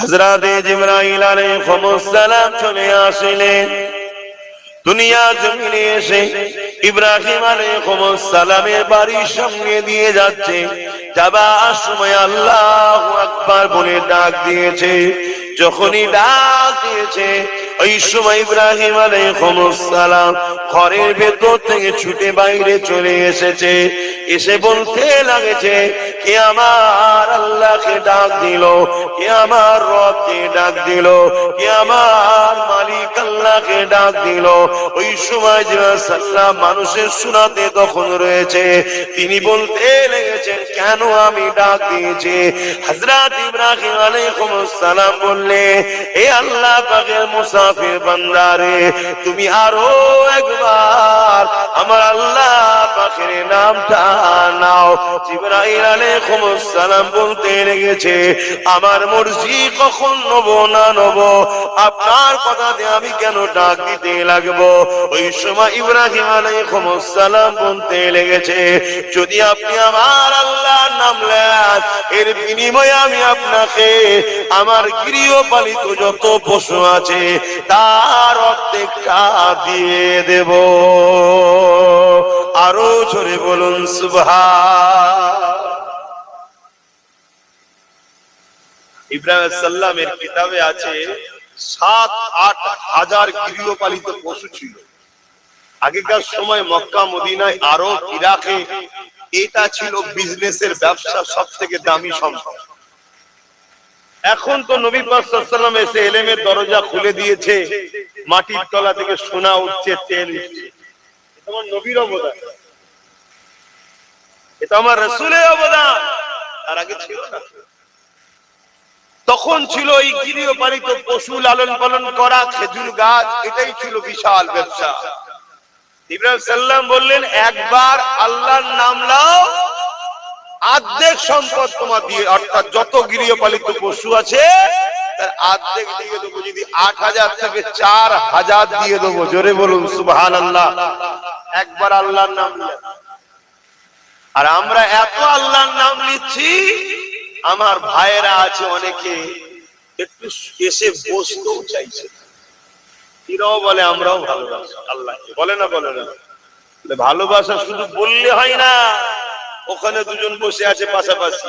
হজরতে জিব্রাইল আলাইহিস সালাম চলে আসলেন। দুনিয়া জমিনে এসে ইব্রাহিম আলাইহিস সালামের বাড়ির সঙ্গে দিয়ে যাচ্ছে। যাবার সময় আল্লাহ আকবার বলে ডাক দিয়েছে। যখনই ডাক দিয়েছে ওই সময় ইব্রাহিম আলাইহিস সালাম ঘরের ভেতর থেকে ছুটে বাইরে চলে এসেছে। এসে বলতে লাগেছে, কে আমার আল্লাহকে ডাক দিল? কে আমার রবকে ডাক দিল? কে আমার মালিক আল্লাহকে ডাক দিল? ওই সময় যে মানুষের শোনাতে তখন রয়েছে, তিনি বলতে লেগেছেন, কেন আমি ডাক দিয়েছি? হযরত ইব্রাহিম আলাইহিস সালাম বললে এ আল্লাহ পাকের মুসাফির বান্দারে তুমি আরও একবার আমার আল্লাহ নামটা নাও। জিবরাইল আলাইহিস সালাম বলতে লেগেছে, আমার মর্জি কখন নব না নব? আপনার কথাতে আমি কেন ডাক দিতে লাগবো? ওই সময় ইব্রাহিম আলাইহিস সালাম বলতে লেগেছে, যদি আপনি আমার আল্লাহর নাম নেন, এর বিনিময়ে আমি আপনাকে, আমার গৃহপালিত যত পশু আছে, তার অর্ধেকটা দিয়ে দেব। আরও জোরে বলুন, সুবহান। ইব্রাহিম সাল্লামের কিতাবে আছে, সাত, আট হাজার গৃহপালিত পশু ছিল। আগেকার সময় মক্কা, মদিনায় আরব ইরাকে এটা ছিল বিজনেসের ব্যবসা সব থেকে দামি সম্পদ। এখন তো নবী পাসাল্লাম এসে এলেমের দরজা খুলে দিয়েছে, মাটির তলা থেকে সোনা উঠছে, তেল উঠছে। আমার নবীর অবদান। এটা আমার রসুলের অবদান। তার আগে ছিল না। তখন ছিল এই গৃহপালিত পশু লালন পালন করা খেজুর গাছ, এটাই ছিল বিশাল ব্যবসা। ইব্রাহিম সাল্লাম বললেন, একবার আল্লাহর নাম নাও, আর্ধেক সম্পদ তোমার দিয়ে, অর্থাৎ যত গৃহপালিত পশু আছে আর্ধেক দিয়ে দেবো, যদি আট হাজার থেকে চার হাজার দিয়ে দেবো, জোরে বলুন সুবহান আল্লাহ একবার আল্লাহর নাম আর আমরা এত আল্লাহর নাম নিচ্ছি, আমার ভাইয়েরা আছে অনেকে, একটু এসে বসতেও চাইছে। এরাও বলে, আমরাও ভালোবাসি। বলে না বলে না? ভালোবাসা শুধু বললে হয় না, ওখানে দুজন বসে আছে পাশাপাশি।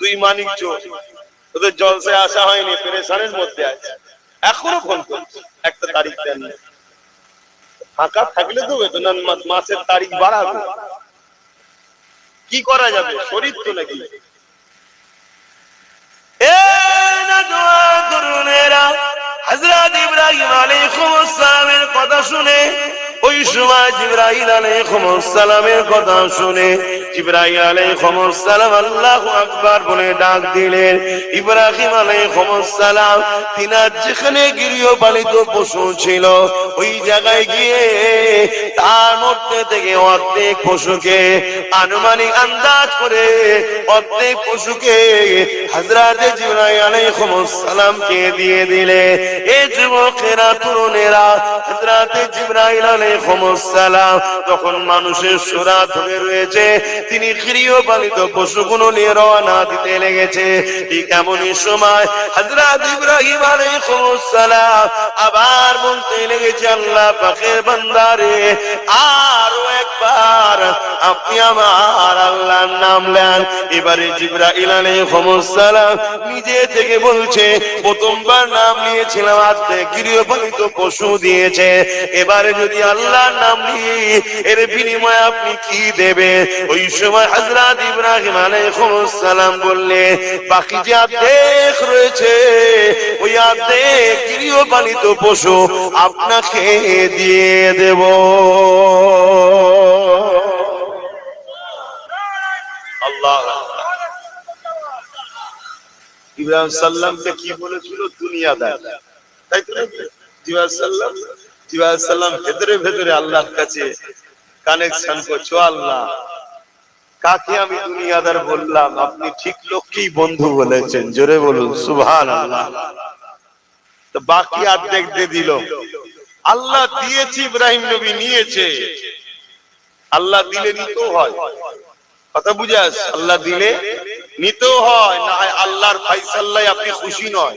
দুই মানিক চোর। ওদের জলসে আসা হয়নি, পেরেশানের মধ্যে আছে। এখনও ফোন করছে, একটা তারিখ দেন ফাঁকা থাকলে তো বেতন মাসের তারিখ বাড়াবে। কি করা যাবে? শরীর তো নাকি। ইব্রাহিম কথা শুনে, ওই সময় জিব্রাইল আলাইহিস সালামের কথা শুনে আল্লাহু ইব্রাহিম আলাইহিস তিনার যেখানে গৃহপালিত পশু ছিল, ওই জায়গায় গিয়ে তার মধ্যে থেকে অর্ধেক পশুকে আনুমানিক আন্দাজ করে অর্ধেক পশুকে হযরত জিব্রাইল আলাইহিস সালামকে দিয়ে দিলে। এই যুবকেরা, তরুণেরা, হযরত জিব্রাইল আলাইহিস সালাম, তখন মানুষের সুরা ধরে রয়েছে। তিনি গৃহপালিত পশুগুলো নিয়ে রওনা দিতে লেগেছে। ঠিক এমনই সময় হযরত ইব্রাহিম আলাইহিস সালাম আবার বলতে লেগেছে, আল্লাহ পাকের বান্দারে, আরও একবার আপনি আমার আল্লাহর নাম নেন। এবারে জিব্রাইল আলাইহিস সালাম নিজে থেকে বলছে, প্রথমবার নাম নিয়েছিলাম, আজকে গৃহপালিত পশু দিয়েছে। এবারে যদি আল্লাহর নাম নিয়ে এর বিনিময়ে আপনি কি দেবেন? ওই সময় হযরত ইব্রাহিম আলাইহিস সালাম বললে, বাকি যে অর্ধেক রয়েছে, ওই অর্ধেক গৃহপালিত পশু, আপনাকে দিয়ে দেব। আল্লাহ। ইব্রাহিম সাল্লামকে কি বলেছিল? দুনিয়াদার তাই তো? ভেতরে ভেতরে আল্লাহর কাছে কানেকশন করছ, আল্লাহ। কাকে আমি দুনিয়াদার বললাম? আপনি ঠিক লোককেই বন্ধু বলেছেন, জোরে বলুন আল্লাহ তো বাকি অর্ধেক দিয়ে দিল। আল্লাহ দিয়েছি, ইব্রাহিম নবী নিয়েছে। আল্লাহ দিলে নিতেও হয়। কথা বুঝে আস, আল্লাহ দিলে নিতেও হয়, না হয় আল্লাহর ফাইসাল্লায় আপনি খুশি নয়।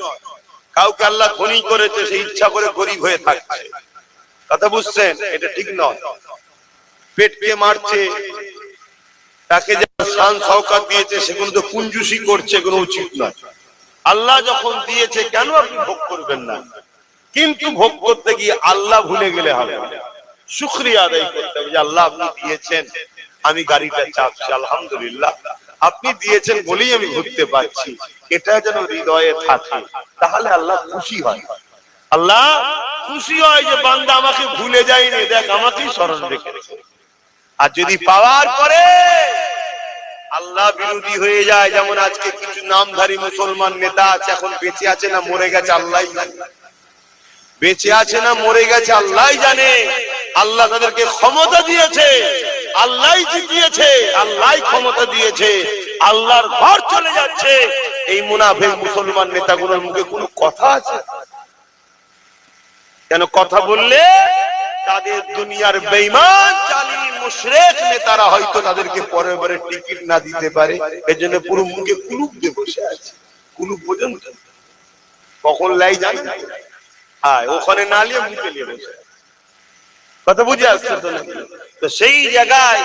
কাউকে আল্লাহ ধনী করেছে, সে ইচ্ছা করে গরিব হয়ে থাকছে। কথা বুঝছেন? এটা ঠিক নয়। পেটকে মারছে তাকে যে শান দিয়েছে সেগুলো তো কুঞ্জুসি করছে, কোনো উচিত নয়। আল্লাহ যখন দিয়েছে, কেন আপনি ভোগ করবেন না? কিন্তু ভোগ করতে গিয়ে আল্লাহ ভুলে গেলে হবে। আদায় করতে হবে যে আল্লাহ আপনি দিয়েছেন, আমি গাড়িটা চাপছি, আলহামদুলিল্লাহ। আপনি দিয়েছেন বলেই আমি ঘুরতে পারছি। এটা যেন হৃদয়ে থাকে, তাহলে আল্লাহ খুশি হয়। আল্লাহ খুশি হয় যে বান্দা আমাকে ভুলে যায়নি, দেখ, আমাকেই স্মরণ রেখেছে। আর যদি পাওয়ার পরে আল্লাহ বিরোধী হয়ে যায়। যেমন আজকে কিছু নামধারী মুসলমান নেতা আছে এখন বেঁচে আছে না মরে গেছে আল্লাহ বেঁচে আছে না মরে গেছে আল্লাহ জানে। আল্লাহ তাদেরকে ক্ষমতা দিয়েছে আল্লাহ জিতিয়েছে আল্লাহ ক্ষমতা দিয়েছে। আল্লাহর ঘর চলে যাচ্ছে। এই মুনাফেক মুসলমান নেতাগুলোর মুখে কোনো কথা আছে? কেন কথা বললে? তাদের দুনিয়ার বেইমান চালি নেতারা হয়তো তাদেরকে পরে পরে টিকিট না দিতে পারে। এজন্য পুরো মুখে কুলুপ দিয়ে বসে আছে। কুলুপ পর্যন্ত কখন লাই ওখানে না মুখে বসে কথা বুঝে আসছে তো সেই জায়গায়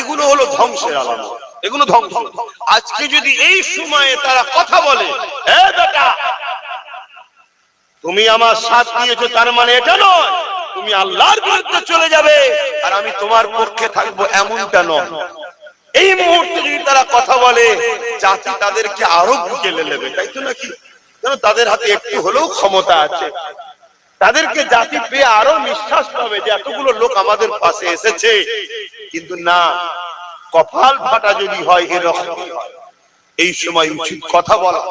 এগুলো হলো ধ্বংসের আলামত। এগুলো ধ্বংস। আজকে যদি এই সময়ে তারা কথা বলে বেটা, তুমি আমার সাথ দিয়েছ তার মানে এটা নয়। তুমি আল্লাহর বিরুদ্ধে চলে যাবে আর আমি তোমার পক্ষে থাকব এমনটা নয়। এই মুহূর্তে যদি তারা কথা বলে, জাতি তাদেরকে আরও বুকে নেবে তাই তো নাকি? তাদের হাতে একটু হলেও ক্ষমতা আছে। তাদেরকে জাতি পেয়ে আরও নিঃশ্বাস পাবে যে এতগুলো লোক আমাদের পাশে এসেছে। কিন্তু না, কপাল ফাটা যদি হয় এরকম, এই সময় উচিত কথা বলা।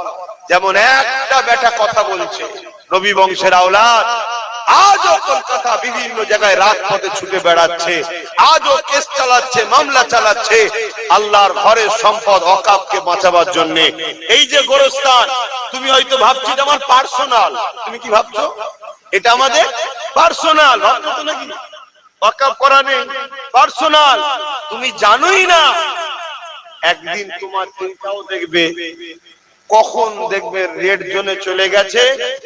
যেমন একটা বেটা কথা বলছে রবি বংশের আওলাদ আজও কলকাতা বিভিন্ন জায়গায় রাত পথে ছুটে বেড়াচ্ছে, আজও কেস চালাচ্ছে, মামলা চালাচ্ছে, আল্লাহর ঘরের সম্পদ অকাপকে বাঁচাবার জন্য। এই যে গোরস্থান, তুমি হয়তো ভাবছ এটা আমার পার্সোনাল। তুমি কি ভাবছ? এটা আমাদের পার্সোনাল, ভাবছ তো নাকি? অকাপ করা নেই, পার্সোনাল। তুমি জানোই না। একদিন তোমার চিন্তাও দেখবে কখন দেখবেন রেড জোনে চলে গেছে,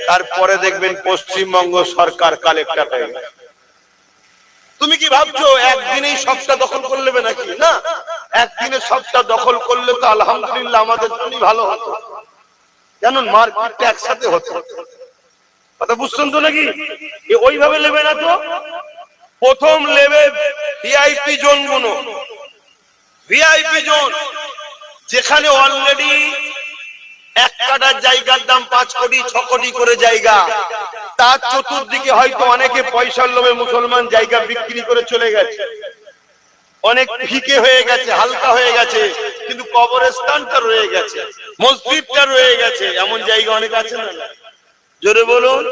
তারপরে দেখবেন পশ্চিমবঙ্গ সরকার কালেক্টর হয়ে গেছে। তুমি কি ভাবছ, একদিনেই সবটা দখল করে নেবে নাকি? না, একদিনে সবটা দখল করলে তো আলহামদুলিল্লাহ আমাদের জন্য ভালো হতো। জানুন মার্কেটটা একসাথে হতো। কথা বুঝছেন তো নাকি? ওইভাবে নেবে না তো? প্রথম লেবে ভিআইপি জোনগুলো ভিআইপি জোন, যেখানে অলরেডি কাটার জায়গার দাম পাঁচ কোটি, ছ কোটি করে জায়গা। তার চতুর্দিকে হয়তো অনেকে পয়সার লোভে মুসলমান জায়গা বিক্রি করে চলে গেছে। অনেক ফিকে হয়ে গেছে, হালকা হয়ে গেছে, কিন্তু কবরস্থানটা রয়ে গেছে, মসজিদটা রয়ে গেছে। এমন জায়গা অনেক আছে না? জোরে বলুন।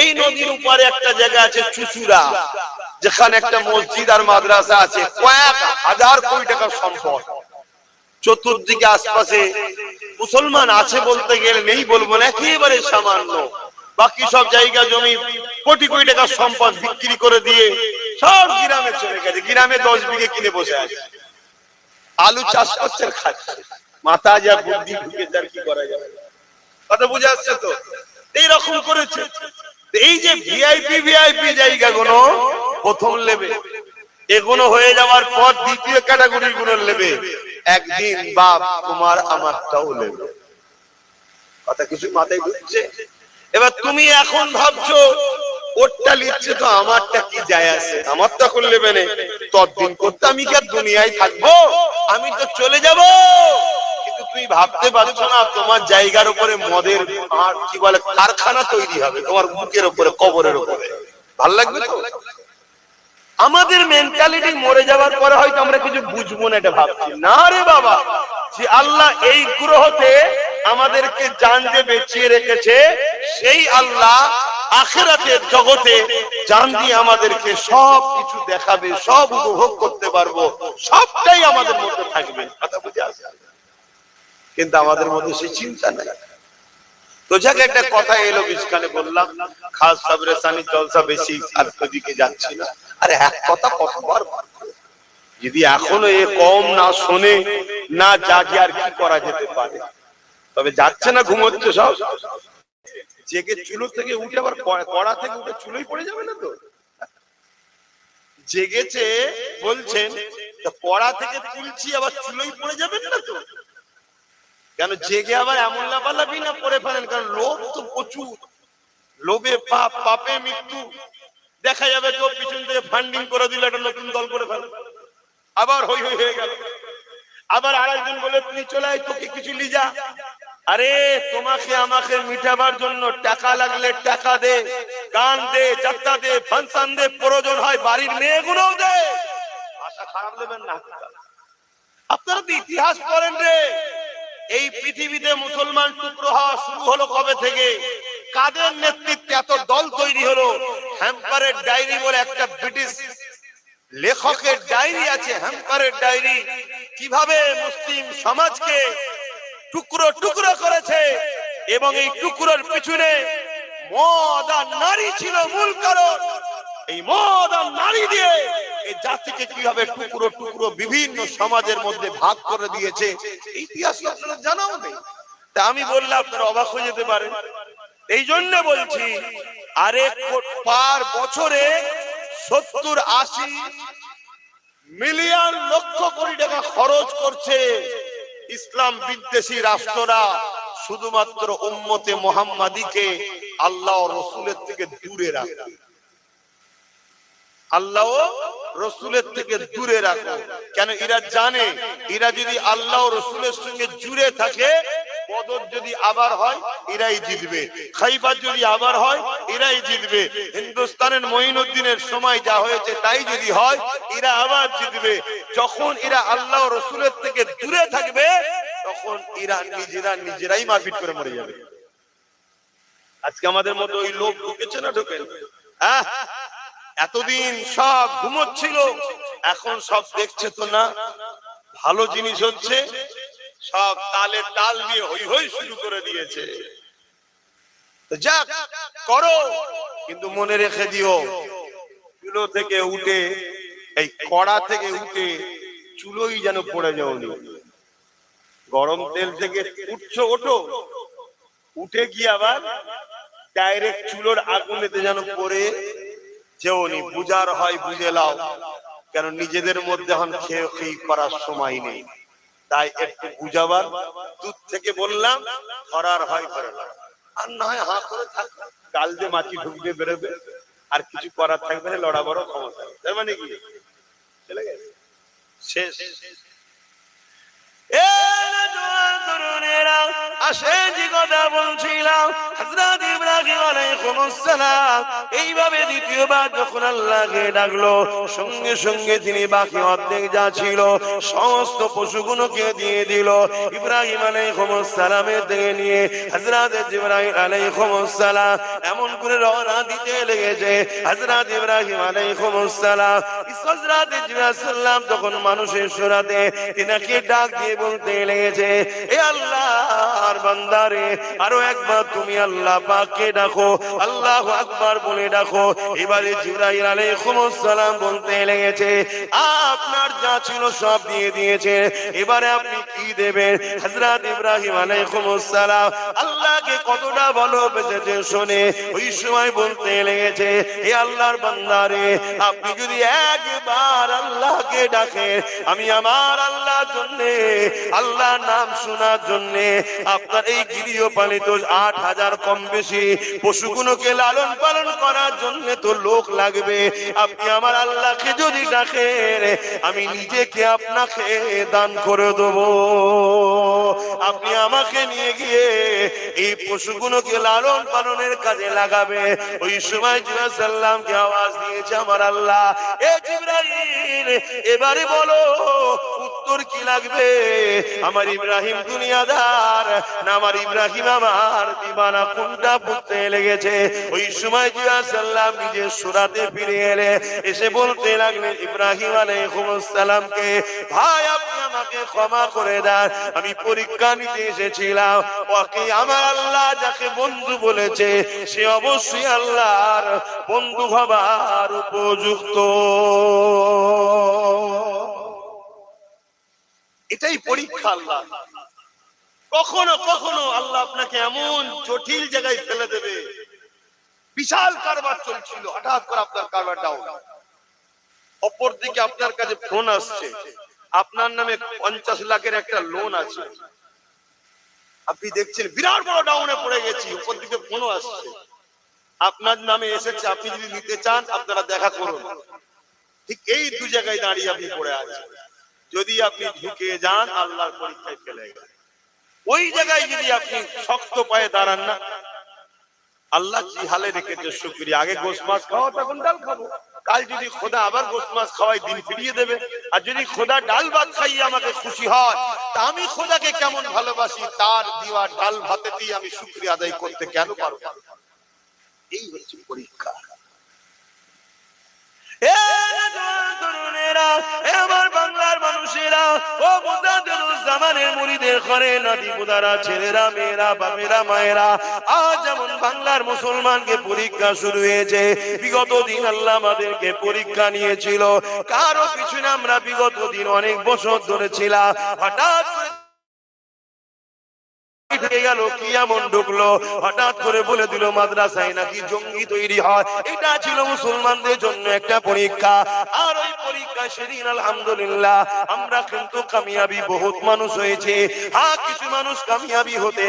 এই নদীর উপরে একটা জায়গা আছে চুচুড়া, যেখানে একটা মসজিদ আর মাদ্রাসা আছে। কয়েক হাজার কোটি টাকার সম্পদ। চতুর্দিকে আশপাশে মুসলমান আছে বলতে গেলে নেই বলব না, একেবারে সামান্য। বাকি সব জায়গা জমি কোটি কোটি টাকার সম্পদ বিক্রি করে দিয়ে সব গ্রামে চলে গেছে। গ্রামে দশ বিঘে কিনে বসে আছে। আলু চাষ করছে খাচ্ছে। মাথা যা বুদ্ধি ঢুকে যার কি করা যাবে? কথা বুঝে আসছে তো? এইরকম করেছে। এই যে ভিআইপি ভিআইপি জায়গাগুলো প্রথম লেবে এগুলো হয়ে যাওয়ার পর দ্বিতীয় ক্যাটাগরি গুলো নেবে একদিন বাপ তোমার আমারটাও নেবে। কথা কিছু মাথায় ঢুকছে এবার তুমি এখন ভাবছ, ওরটা লিখছে তো আমারটা কি যায় আছে? আমার তো এখন নেবে না ততদিন করতে আমি কি আর দুনিয়ায় থাকব? আমি তো চলে যাব। কিন্তু তুমি ভাবতে পারছ না, তোমার জায়গার উপরে মদের আর কি বলে, কারখানা তৈরি হবে, তোমার বুকের উপরে, কবরের উপরে। ভালো লাগবে তো? আমাদের মেন্টালিটি মরে যাওয়ার পরে হয়তো আমরা কিছু বুঝব না এটা ভাবছি। না রে বাবা, যে আল্লাহ এই গ্রহতে আমাদেরকে জান যে বেঁচিয়ে রেখেছে, সেই আল্লাহ আখেরাতের জগতে জান দিয়ে আমাদেরকে সব কিছু দেখাবে, সব উপভোগ করতে পারব, সবটাই আমাদের মধ্যে থাকবে। কথা বুঝে আসে কিন্তু আমাদের মধ্যে সেই চিন্তা নাই। তো যাক, একটা কথা এলো বিস্কানে বললাম, খাস সাবরে সানি, জলসা বেশি, আর ওদিকে যাচ্ছি না। আরে এক কথা কতবার বার যদি এখনও এ কম না শোনে, না জাগে আর কি করা যেতে পারে? তবে যাচ্ছে না ঘুমোচ্ছে সব। জেগে চুলো থেকে উঠে আবার কড়া থেকে উঠে চুলোই পড়ে যাবে না তো? জেগেছে, বলছেন কড়া থেকে তুলছি, আবার চুলোই পড়ে যাবেন না তো? কেন জেগে আবার এমন লাফালাফি না পড়ে ফেলেন? কারণ লোভ তো প্রচুর। লোভে পাপ, পাপে মৃত্যু। দেখা যাবে কেউ পিছন থেকে ফান্ডিং করে দিল, একটা নতুন দল করে ফেলে। আবার হই হই হয়ে গেল। আবার আরেকজন বলে তুই চলে আয়, তোকে কিছু লিজা আরে, তোমাকে আমাকে মিটাবার জন্য টাকা লাগলে টাকা দে, গান দে, যাত্রা দে, ফাংশন দে, প্রয়োজন হয় বাড়ির মেয়েগুলোও দে। আশা খারাপ দেবেন না। আপনারা তো ইতিহাস পড়েন রে। এই পৃথিবীতে মুসলমান টুকরো হওয়া শুরু হলো কবে থেকে? কাদের নেতৃত্বে এত দল তৈরি হলো। হ্যাম্পারের ডায়েরি বলে একটা ব্রিটিশ লেখকের ডায়েরি আছে হ্যাম্পারের ডায়েরি কীভাবে মুসলিম সমাজকে টুকরো টুকরো করেছে এবং এই টুকরোর পিছনে মদ আর নারী ছিল মূল কারণ। এই মদ আর নারী দিয়ে এই জাতিকে কীভাবে টুকরো টুকরো বিভিন্ন সমাজের মধ্যে ভাগ করে দিয়েছে, ইতিহাস আপনারা জানাও নেই? তা আমি বললে আপনারা অবাক হয়ে যেতে পারেন। এই জন্য বলছি, আরে পার বছরে সত্তর আশি মিলিয়ন লক্ষ কোটি টাকা খরচ করছে ইসলাম বিদ্বেষী রাষ্ট্ররা, শুধুমাত্র উম্মতে মোহাম্মদীকে আল্লাহ রসুলের থেকে দূরে রাখে আল্লাহ রসুলের থেকে দূরে রাখো। কেন এরা জানে? এরা যদি আল্লাহ রসুলের সঙ্গে জুড়ে থাকে বদর যদি আবার হয় এরাই জিতবে। খাইবার যদি আবার হয় এরাই জিতবে। হিন্দুস্তানের মঈনুদ্দিনের সময় যা হয়েছে তাই যদি হয় এরা আবার জিতবে। যখন এরা আল্লাহ রসুলের থেকে দূরে থাকবে তখন এরা নিজেরা নিজেরাই মারপিট করে মরে যাবে। আজকে আমাদের মতো ওই লোক ঢুকেছে না ঢুকে হ্যাঁ? এতদিন সব ঘুমোচ্ছিল, এখন সব দেখছে তো না। ভালো জিনিস হচ্ছে, সব তালে তাল দিয়ে হই হই শুরু করে দিয়েছে। যাক, করো, কিন্তু মনে রেখে দিও, চুলো থেকে উঠে, এই কড়া থেকে উঠে চুলোই যেন পড়ে যাওনি গরম তেল থেকে উঠছো, ওঠো। উঠে গিয়ে আবার ডাইরেক্ট চুলোর আগুনেতে যেন পড়ে যেওনি বুঝার হয় বুঝে লাও। কেন নিজেদের মধ্যে এখন খেয়ে খেয়ে করার সময় নেই। তাই একটু বুঝাবার দূর থেকে বললাম করার হয় করে না আর না হয় হাঁ করে থাক। কাল যে মাছি ঢুকবে বেরোবে আর কিছু করার থাকবে না লড়া বড় ক্ষমতা। তার মানে কি? শেষ। এ জোয়ান তরুণেরা, আসে যে কথা বলছিলাম, হযরত ইব্রাহিম আলাইহিস সালাম এইভাবে দ্বিতীয়বার যখন আল্লাহকে ডাকলো, সঙ্গে সঙ্গে তিনি বাকি অর্ধেক যা ছিল, সমস্ত পশুগুলোকে দিয়ে দিল। ইব্রাহিম আলাইহিস দিকে নিয়ে হযরত জিবরাইল আলাইহিস সালাম এমন করে রওনা দিতে লেগেছে। হযরত ইব্রাহিম আলাইহিস সালাম তখন মানুষের সুরাতে তিনাকে ডাক দিয়ে বলতে লেগেছে, এ বান্দারে, আরও একবার তুমি আল্লাহ পাককে ডাকো আকবার বলে ডাকো। এবারে আলাইহিস সালাম বলতে লেগেছে, আপনার যা ছিল সব দিয়ে দিয়েছে, এবারে আপনি কি দেবেন? হযরত ইব্রাহিম আলাইহিস সালাম আল্লাহকে কতটা ভালোবেসেছে শুনে। ওই সময় বলতে লেগেছে হে আল্লাহর বান্দারে, আপনি যদি একবার আল্লাহকে ডাকেন আমি আমার আল্লাহর জন্য আল্লাহ নাম শোনার জন্য আপনার এই গৃহপালিত আট হাজার কম বেশি পশুগুলোকে লালন পালন করার জন্য তো লোক লাগবে। আপনি আমার আল্লাহকে যদি ডাকেন, আমি নিজেকে আপনাকে দান করে দেব। আপনি আমাকে নিয়ে গিয়ে এই পশুগুলোকে লালন পালনের কাজে লাগাবে। ওই সময় সাল্লামকে আওয়াজ দিয়েছে আমার আল্লাহ, এ জিব্রাইল এবারে বলো, উত্তর কি লাগবে? আমার ইব্রাহিম দুনিয়াদার, না আমার ইব্রাহিম আমার? দিবানা কোনটা বুঝতে লেগেছে? ওই সময় জিয়া সাল্লাম নিজের সুরাতে ফিরে এলে, এসে বলতে লাগলেন, ইব্রাহিম আলাইহিস সালামকে ভাই, আপনি আমাকে ক্ষমা করে দেন। আমি পরীক্ষা নিতে এসেছিলাম। ওকে আমার আল্লাহ যাকে বন্ধু বলেছে, সে অবশ্যই আল্লাহর বন্ধু হবার উপযুক্ত। এটাই পরীক্ষা আল্লাহ। কখনো কখনো আল্লাহ আপনাকে এমন জটিল জায়গায় ফেলে দেবে। বিশাল কারবার চলছিল, হঠাৎ করে আপনার কারবার ডাউন অপর দিকে আপনার কাছে ফোন আসছে। আপনার নামে পঞ্চাশ লাখের একটা লোন আছে। আপনি দেখছেন, বিরাট বড় ডাউনে পড়ে গেছি উপর দিকে ফোনও আসছে। আপনার নামে এসেছে, আপনি যদি নিতে চান, আপনারা দেখা করুন। ঠিক এই দু জায়গায় দাঁড়িয়ে আপনি পড়ে আছেন। যদি আপনি ঢুকে যান, আল্লাহর পরীক্ষায় ফেলে গেলেন। ওই জায়গায় যদি আপনি শক্ত পায়ে দাঁড়ান না, আল্লাহ কি হালে রেখেছে, শুক্রিয়া। আগে গোস মাছ খাওয়া, তখন ডাল খাব। কাল যদি খোদা আবার গোস মাছ খাওয়াই দিন ফিরিয়ে দেবে। আর যদি খোদা ডাল ভাত খাইয়ে আমাকে খুশি হয়, তা আমি খোদাকে কেমন ভালোবাসি? তার দিওয়া ডাল ভাতে দিয়ে আমি শুক্রিয়া আদায় করতে কেন পারব এই হচ্ছে পরীক্ষা। ও জামানের ঘরে নাতি বুদারা, ছেলেরা, মেয়েরা বাপেরা মায়েরা আজ যেমন বাংলার মুসলমানকে পরীক্ষা শুরু হয়েছে, বিগত দিন আল্লাহ আমাদেরকে পরীক্ষা নিয়েছিল। কারও পিছনে আমরা বিগত দিন অনেক বছর ধরে ছিলাম। হঠাৎ গেল, কি এমন ঢুকলো? হঠাৎ করে বলে দিল, মাদ্রাসায় নাকি জঙ্গি তৈরি হয়? এটা ছিল মুসলমানদের জন্য একটা পরীক্ষা। আর ওই পরীক্ষা সেদিন, আলহামদুলিল্লাহ, আমরা কিন্তু কামিয়াবি বহুত মানুষ হয়েছে। হ্যাঁ কিছু মানুষ কামিয়াবি হতে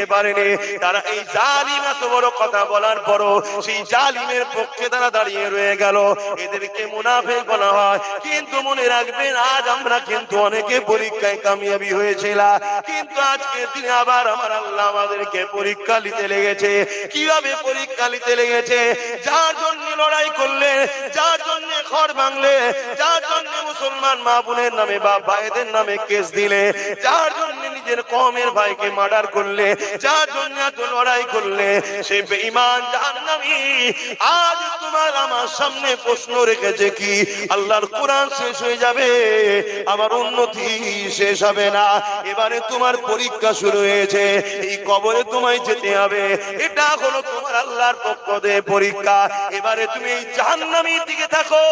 তারা এই জালিম এত বড় কথা বলার পরও সেই জালিমের পক্ষে তারা দাঁড়িয়ে রয়ে গেল। এদেরকে মুনাফেক বলা হয়। কিন্তু মনে রাখবেন, আজ আমরা কিন্তু অনেকে পরীক্ষায় কামিয়াবি হয়েছিলাম কিন্তু আজকের দিনে আবার আমার আল্লাহ আমাদেরকে পরীক্ষা নিতে লেগেছে। কীভাবে পরীক্ষা নিতে লেগেছে? যার জন্য লড়াই করলে, যার জন্য ঘর ভাঙলে, যার জন্য মুসলমান মা বোনের নামে বা ভাইদের নামে কেস দিলে, যার জন্য নিজের কমের ভাইকে মার্ডার করলে, যার জন্য লড়াই করলে, সে বেঈমান জাহান্নামী। আজ তোমার আমার সামনে প্রশ্ন রেখেছে কি? আল্লাহর কোরআন শেষ হয়ে যাবে আমার উন্নতি শেষ হবে না। এবারে তোমার পরীক্ষা শুরু হয়েছে, এই কবরে তোমায় যেতে হবে। এটা হলো তোমার আল্লাহর পক্ষ দিয়ে পরীক্ষা। এবারে তুমি এই জাহান্নামীর দিকে থাকো,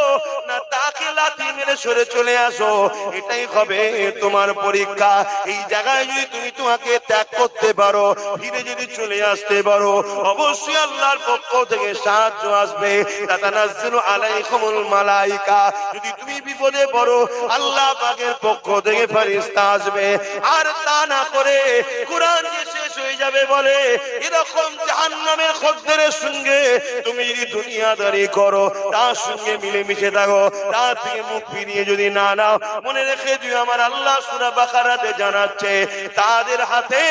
না তাকে লাথি মেরে সরে চলে আসো। এটাই হবে তোমার পরীক্ষা। এই জায়গায় যদি তুমি তোমাকে ত্যাগ করতে পারো, ফিরে যদি চলে আসতে পারো, অবশ্যই আল্লাহর পক্ষ থেকে সাহায্য আসবে। মালাইকা। যদি তুমি বিপদে পড়ো, আল্লাহ পাকের পক্ষ থেকে আসবে। আর তা না করে কোরআন হয়ে যাবে বলে, এরকম জাহান্নামের খদ্দের সঙ্গে তুমি যদি দুনিয়াদারি করো, তার সঙ্গে মিলেমিশে থাকো, তার থেকে মুখ ফিরিয়ে যদি না নাও, মনে রেখে দিও আমার আল্লাহ সূরা বাকারাতে জানাচ্ছে, তাদের হাতে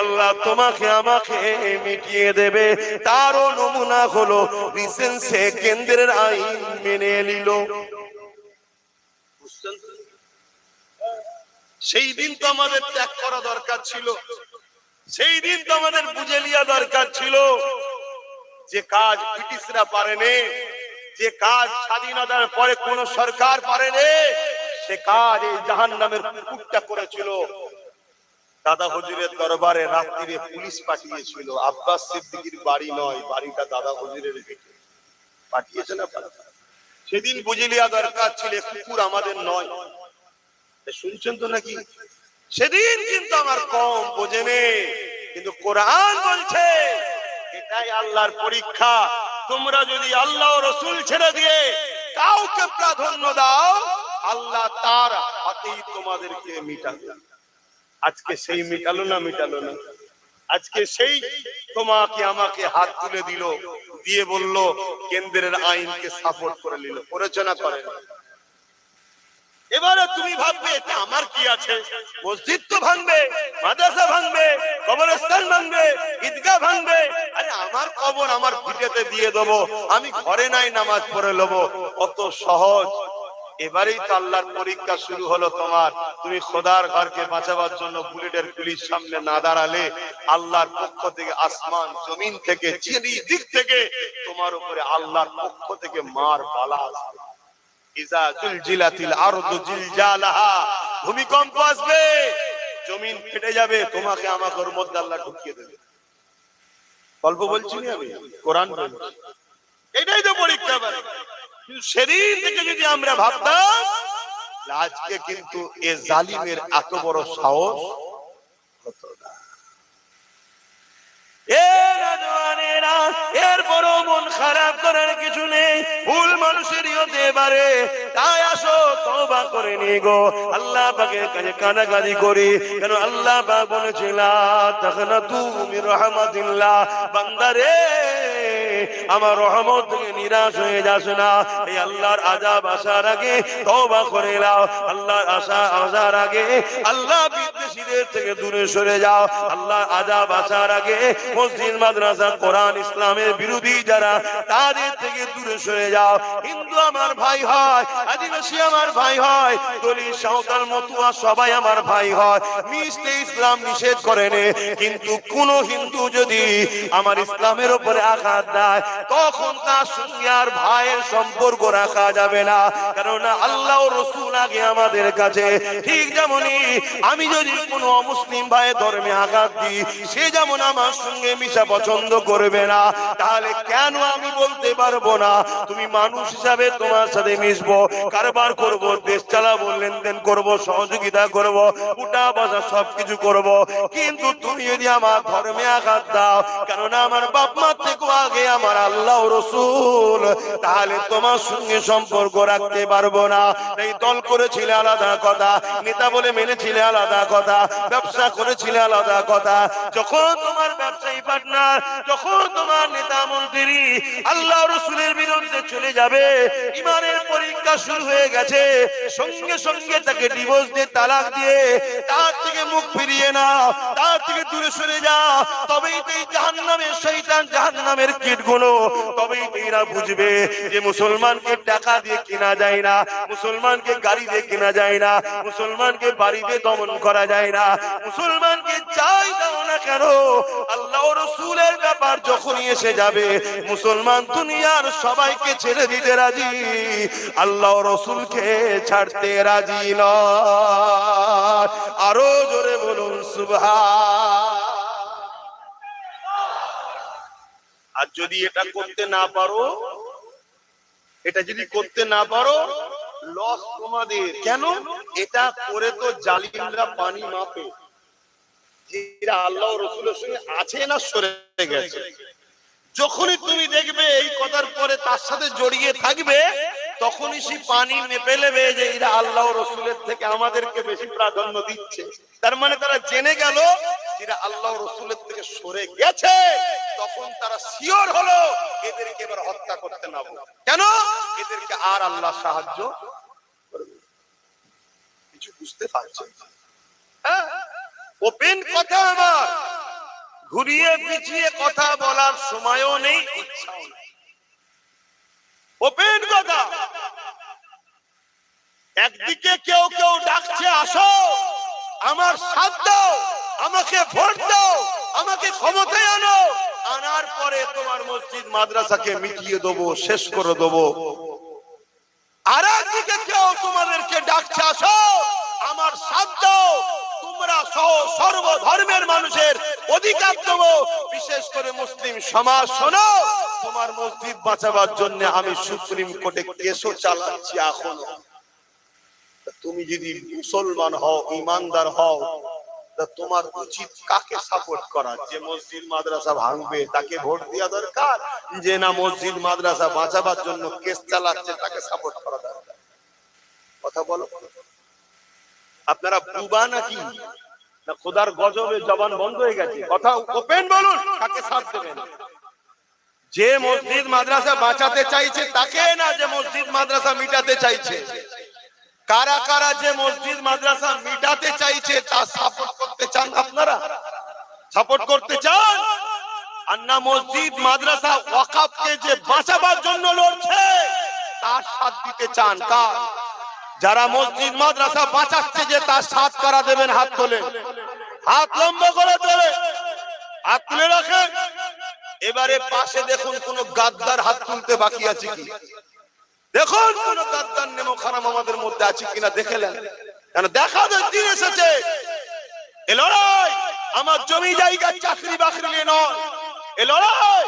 আল্লাহ তোমাকে, আমাকে মিটিয়ে দেবে। তারও নমুনা হলো রিসেন্ট কেন্দ্রের আইন মেনে নিল। সেই দিন তো আমাদের ত্যাগ করা দরকার ছিল। সেই দিন তো আমাদের বুঝে লিয়া দরকার ছিল যে কাজ ব্রিটিশরা পারেনি, যে কাজ স্বাধীনতার পরে কোন সরকার পারেনি, সে কাজ এই জাহান নামের কুকুরটা করেছিল। দাদা হুজুরের দরবারে রাত্রিরে পুলিশ পাঠিয়েছিল, আব্বাস সিদ্দিকির বাড়ি নয়, বাড়িটা দাদা হুজুরের পাঠিয়েছে না সেদিন বুঝে লিয়া দরকার ছিল কুকুর আমাদের নয়। শুনছেন তো নাকি? সেদিন কিন্তু আমার কম বোঝেনে, কিন্তু কোরআন বলছে, এটাই আল্লাহর পরীক্ষা। তোমরা যদি আল্লাহ রসুল ছেড়ে দিয়ে কাউকে প্রাধান্য দাও, আল্লাহ তার হাতেই তোমাদেরকে মিটাবে। আজকে সেই মিটালো না মিটালো না? আজকে সেই তোমাকে, আমাকে হাত তুলে দিল, দিয়ে বলল, কেন্দ্রের আইনকে সাপোর্ট করে নিল। করেছে না করে? এবারে তুমি ভাববে আমার কি আছে? মসজিদ তো ভাঙবে, মাদ্রাসা ভাঙবে, কবরস্থান ভাঙবে, ঈদগাহ ভাঙবে। আরে আমার কবর আমার ভিটেতে দিয়ে দেবো, আমি ঘরে নাই নামাজ পড়ে নেব। কত সহজ। এবারেই তো আল্লাহর পরীক্ষা শুরু হলো তোমার। তুমি খোদার ঘরকে বাঁচাবার জন্য বুলেটের পুলিশ সামনে না দাঁড়ালে, আল্লাহর পক্ষ থেকে আসমান, জমিন থেকে দিক থেকে তোমার উপরে আল্লাহর পক্ষ থেকে মার বালা আসবে। ইজা জুলজিলাতিল আরদু জিলজালাহা। ভূমিকম্প আসবে। জমিন ফেটে যাবে। তোমাকে আমাকে ওর মধ্যে আল্লাহ ঢুকিয়ে দেবে। গল্প বলছি না আমি? কোরআন বলছি। এটাই তো পরীক্ষা। কিন্তু সেদিন থেকে যদি আমরা ভাবতাম আজকে কিন্তু এ জালিমের এত বড় সাহস হতো না। আল্লাহ আল্লাহ তুমি বান্দারে আমার রহমত থেকে নিরাশ হয়ে যাস না। এই আল্লাহর আজাব আসার আগে তওবা করে নাও। আল্লাহর আশা আসার আগে আল্লাহ বিদ্বেষীদের থেকে দূরে সরে যাও। আল্লাহর আজাব আসার আগে মসজিদ, মাদ্রাসা, কোরআন, ইসলামের বিরোধী যারা, তাদের থেকে দূরে সরে যাও। হিন্দু আমার ভাই হয়, আদিবাসী আমার ভাই হয় দলিত সাঁওতাল, মতুয়া সবাই আমার ভাই হয়। মিশতে ইসলাম নিষেধ করেনি কিন্তু কোন হিন্দু যদি আমার ইসলামের উপরে আঘাত দেয়, তখন তার সঙ্গে আর ভাইয়ের সম্পর্ক রাখা যাবে না। কেননা আল্লাহ রসুল আগে আমাদের কাছে, ঠিক যেমনই আমি যদি কোনো অমুসলিম ভাইয়ের ধর্মে আঘাত দিই, সে যেমন আমার সঙ্গে মিশা পছন্দ করবে না, তাহলে কেন আমি বলতে পারব না? তুমি মানুষ হিসাবে তোমার সাথে মিশবো, কারবার করব, দেশ চালাবো, লেনদেন করব, সহযোগিতা করব, উঠা বসা সবকিছু করব। কিন্তু তুমি যদি আমার ধর্মে আঘাত দাও, কেননা আমার বাপ মা থেকে আগে আমার আল্লাহ রসুল, তাহলে তোমার সঙ্গে সম্পর্ক রাখতে পারব না। এই দল করেছিলে আলাদা কথা, নেতা বলে মেনেছিলে আলাদা কথা, ব্যবসা করেছিলে আলাদা কথা। যখন তোমার ব্যবসায়ী পার্টনার যখন তোমার নেতা মন্ত্রী আল্লাহ রসুলের বিরুদ্ধে চলে যাবে, ইমানের পরীক্ষা শুরু হয়ে গেছে, সঙ্গে সঙ্গে তাকে ডিভোর্স দিয়ে তালাক দিয়ে তার থেকে মুখ ফিরিয়ে নাও, তার থেকে দূরে সরে যাও। তবেই তো এই জাহান্নামের শৈতান জাহান্নামের কীটগুলো তবেই বুঝবে যে মুসলমানকে টাকা দিয়ে কেনা যায় না, মুসলমানকে গাড়ি দিয়ে কেনা যায় না, মুসলমানকে বাড়িতে দমন করা যায় না, মুসলমানকে চাই দাও না কেন, আল্লাহ রসুলের ব্যাপার যখনই এসে যাবে, মুসলমান দুনিয়ার সবাইকে ছেড়ে দিতে রাজি। আল্লাহ রসুলকে ছাড়তে রাজি নয়। আরও জোরে বলুন, সুবহান। আর যদি এটা করতে না পারো, এটা যদি করতে না পারো লস তোমাদের। কেন? এটা করে তো জালিমরা পানি মাপে। যেটা আল্লাহ রসুলের সঙ্গে আছে না সরে গেছে। যখনই তুমি দেখবে এই কথার পরে তার সাথে জড়িয়ে থাকবে, তখনই সে পানি মেপে নেবে যে এরা আল্লাহ রসুলের থেকে আমাদেরকে বেশি প্রাধান্য দিচ্ছে। তার মানে তারা জেনে গেল এরা আল্লাহ রসুলের থেকে সরে গেছে, তখন তারা শিওর হলো এদেরকে এবার হত্যা করতে না হবে। কেন? এদেরকে আর আল্লাহ সাহায্য কিছু বুঝতে পারছে ওপেন কথা আমার। ঘুরিয়ে পিছিয়ে কথা বলার সময়ও নেই ওপেন কথা। একদিকে কেউ কেউ ডাকছে, আসো, আমার সাথ দাও, আমাকে ভোট দাও, আমাকে ক্ষমতায় আনো। আনার পরে তোমার মসজিদ, মাদ্রাসাকে মিটিয়ে দেবো, শেষ করে দেবো। আর একদিকে কেউ তোমাদেরকে ডাকছে, আসো, আমার সাথ দাও তোমরা সহ সর্ব ধর্মের মানুষের অধিকার দেবো। বিশেষ করে মুসলিম সমাজ, শোনো, তোমার মসজিদ বাঁচাবার জন্য আমি সুপ্রিম কোর্টে কেসও চালাচ্ছি এখনও। তুমি যদি মুসলমান হও, ইমানদার হও, তা তোমার উচিত কাকে সাপোর্ট করা? যে মসজিদ, মাদ্রাসা ভাঙবে, তাকে ভোট দেওয়া দরকার? যে না মসজিদ, মাদ্রাসা বাঁচাবার জন্য কেস চালাচ্ছে, তাকে সাপোর্ট করা দরকার। কথা বলো। আপনারা বুবা নাকি? না, খোদার গজবে জবান বন্ধ হয়ে গেছে। কথা ওপেন বলুন, কাকে সাথ দেবেন? যে মসজিদ মাদ্রাসা বাঁচাতে চাইছে, তাকে না যে মসজিদ মাদ্রাসা মিটাতে চাইছে? কারা কারা যে মসজিদ মাদ্রাসা মিটাতে চাইছে, তা সাপোর্ট করতে চান আপনারা? সাপোর্ট করতে চান? আর না মসজিদ মাদ্রাসা ওয়াকাফকে যে বাঁচাবার জন্য লড়ছে, তার সাথ দিতে চান কার? যারা মসজিদ, মাদ্রাসা বাঁচাচ্ছে যে তার সাথ কারা দেবেন হাত তোলে? হাত লম্বা করে তোলে। হাত তুলে রাখে এবারে পাশে দেখুন কোন গাদ্দার হাত তুলতে বাকি আছে কি? দেখুন কোন গাদ্দার নেমো খারাপ আমাদের মধ্যে আছে কিনা দেখে নেন। কেন দেখাদের দিন এসেছে। এ লড়াই আমার জমি জায়গা চাকরি বাকরি নিয়ে নয়। এ লড়াই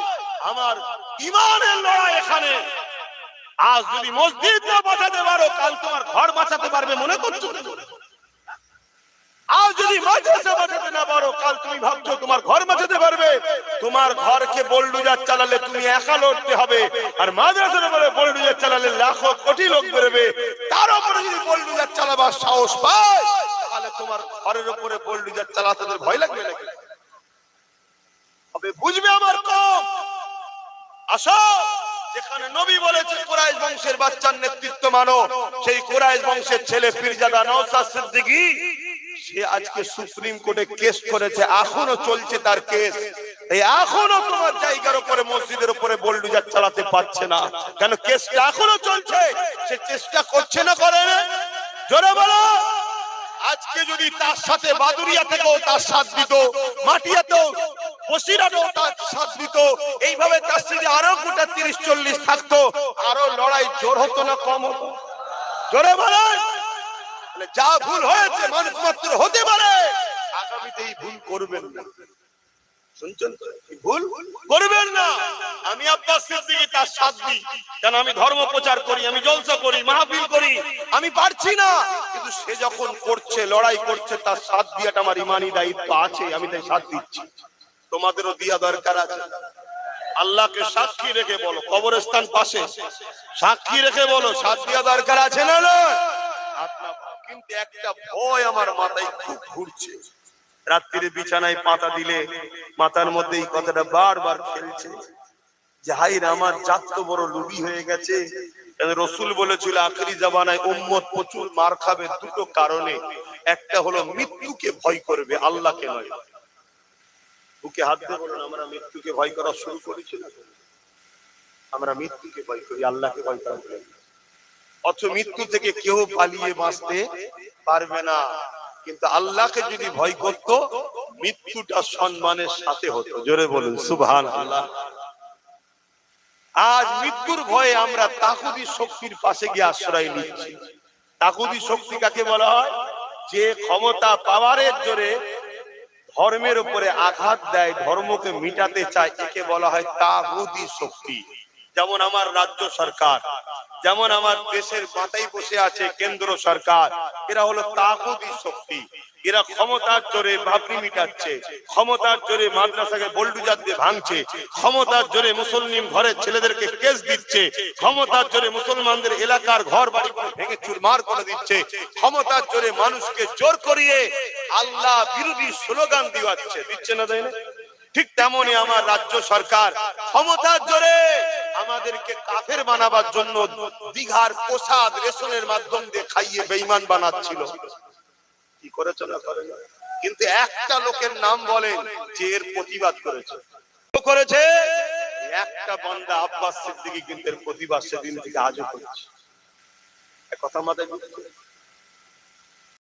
আমার ইমানের লড়াই এখানে। আজ যদি মসজিদ না বাঁচাতে পারো, কাল তোমার ঘর বাঁচাতে পারবে, মনে করছ? আজ যদি মাদ্রাসা বাঁচাতে না পারো, কাল তুমি ভাবছ তোমার ঘর বাঁচাতে পারবে। তোমার ঘরকে বোল্ডুজার চালালে তুমি একা লড়তে হবে, আর মাদ্রাসার উপরে বোল্ডুজার চালালে লাখো কোটি লোক বেরোবে। তার উপরে যদি বোল্ডুজার চালাবার সাহস পায়, তাহলে তোমার ঘরের উপরে বোল্ডুজার চালাতে তোর ভয় লাগবে। নাকি তবে বুঝবে আমার কম। আসো। যেখানে নবী বলেছে বংশের বাচ্চার নেতৃত্ব মানো। সেই বংশের ছেলে সিদ্দিকী, সে আজকে সুপ্রিম কোর্টে কেস করেছে, এখনও চলছে তার কেস। এই এখনও তোমার জায়গার উপরে, মসজিদের উপরে বোল্ডুজার চালাতে পারছে না। কেন কেসটা এখনও চলছে? সে চেষ্টা করছে না করে জোরে বলো। আজকে যদি তার সাথে বাদুরিয়া থেকেও তার সাথ দিত, মাটিয়াতেও তার সাথ এইভাবে আরও গোটা তিরিশ, চল্লিশ থাকতো। আরও লড়াই জোর হতো না, কম হতো। জোরে যা ভুল হয়েছে, মানুষ মাত্র হতে পারে। আগামীতে এই ভুল করবেন না। আমি দিই আমি ধর্ম প্রচার করি, আমি জলসা করি, মাহফিল করি, আমি পারছি না। কিন্তু সে যখন করছে, লড়াই করছে, তার সাথ দিয়াটা আমার ইমানি দায়িত্ব আছে, আমি তাই সাথ দিচ্ছি। তোমাদেরও দিয়া দরকার আছে। আল্লাহকে সাক্ষী রেখে বলো, কবরস্থান পাশে। সাক্ষী রেখে বলো দিয়া দরকার আছে না না? কিন্তু একটা ভয় আমার মাথায় খুব ঘুরছে। রাত্রিরে বিছানায় পাতা দিলে মাথার মধ্যে এই কথাটা বারবার খেলছে যে হাইর আমার জাত তো বড় লুবি হয়ে গেছে। রসুল বলেছিল, আখরি জামানায় উম্মত প্রচুর মার খাবে দুটো কারণে। একটা হলো, মৃত্যুকে ভয় করবে, আল্লাহকে নয়। বুকে হাত দিয়ে বলুন, আমরা মৃত্যুকে ভয় করা শুরু করেছি। আমরা মৃত্যুকে ভয় করি, আল্লাহকে ভয় করা ভুলে অথচ মৃত্যু থেকে কেউ পালিয়ে বাঁচতে পারবে না। কিন্তু আল্লাহকে যদি ভয় করত, মৃত্যুটা সম্মানের সাথে হতো। জোরে বলুন সুবহান আল্লাহ আজ মৃত্যুর ভয়ে আমরা তাকুদি শক্তির পাশে গিয়ে আশ্রয় নিচ্ছি। তাকুদি শক্তি কাকে বলা হয়? যে ক্ষমতা পাওয়ারের জোরে ধর্মের উপরে আঘাত দেয়, ধর্মকে মিটাতে চায়, একে বলা হয় তাগুদি শক্তি। যেমন আমার রাজ্য সরকার যেমন আমার দেশের মাথায় বসে আছে কেন্দ্র সরকার, এরা হলো তাগুদি শক্তি। এরা ক্ষমতার জোরে ভাবনি মিটাচ্ছে, ক্ষমতার জোরে মাদ্রাসাকে বল্ডুজার দিয়ে ভাঙছে, ক্ষমতার জোরে মুসলিম ঘরের ছেলেদেরকে কেস দিচ্ছে, ক্ষমতার জোরে মুসলমানদের এলাকার ঘর বাড়ি ভেঙে চুরমার করে দিচ্ছে, ক্ষমতার জোরে মানুষকে জোর করিয়ে আল্লাহ বিরোধী স্লোগান দিওয়াচ্ছে দিচ্ছে না তাই না? ঠিক তেমনই আমার রাজ্য সরকার, ক্ষমতার জোরে আমাদেরকে কাফের বানাবার জন্য দিঘার প্রসাদ রেশনের মাধ্যম দিয়ে খাইয়ে বেইমান বানাচ্ছিল। কি করেছে না করে কিন্তু একটা লোকের নাম বলে যে এর প্রতিবাদ করেছে। করেছে? একটা বান্দা আব্বাস সিদ্দিকী কিন্তু প্রতিবাদ সেদিন থেকে আজও করেছে। কথা মাথায়?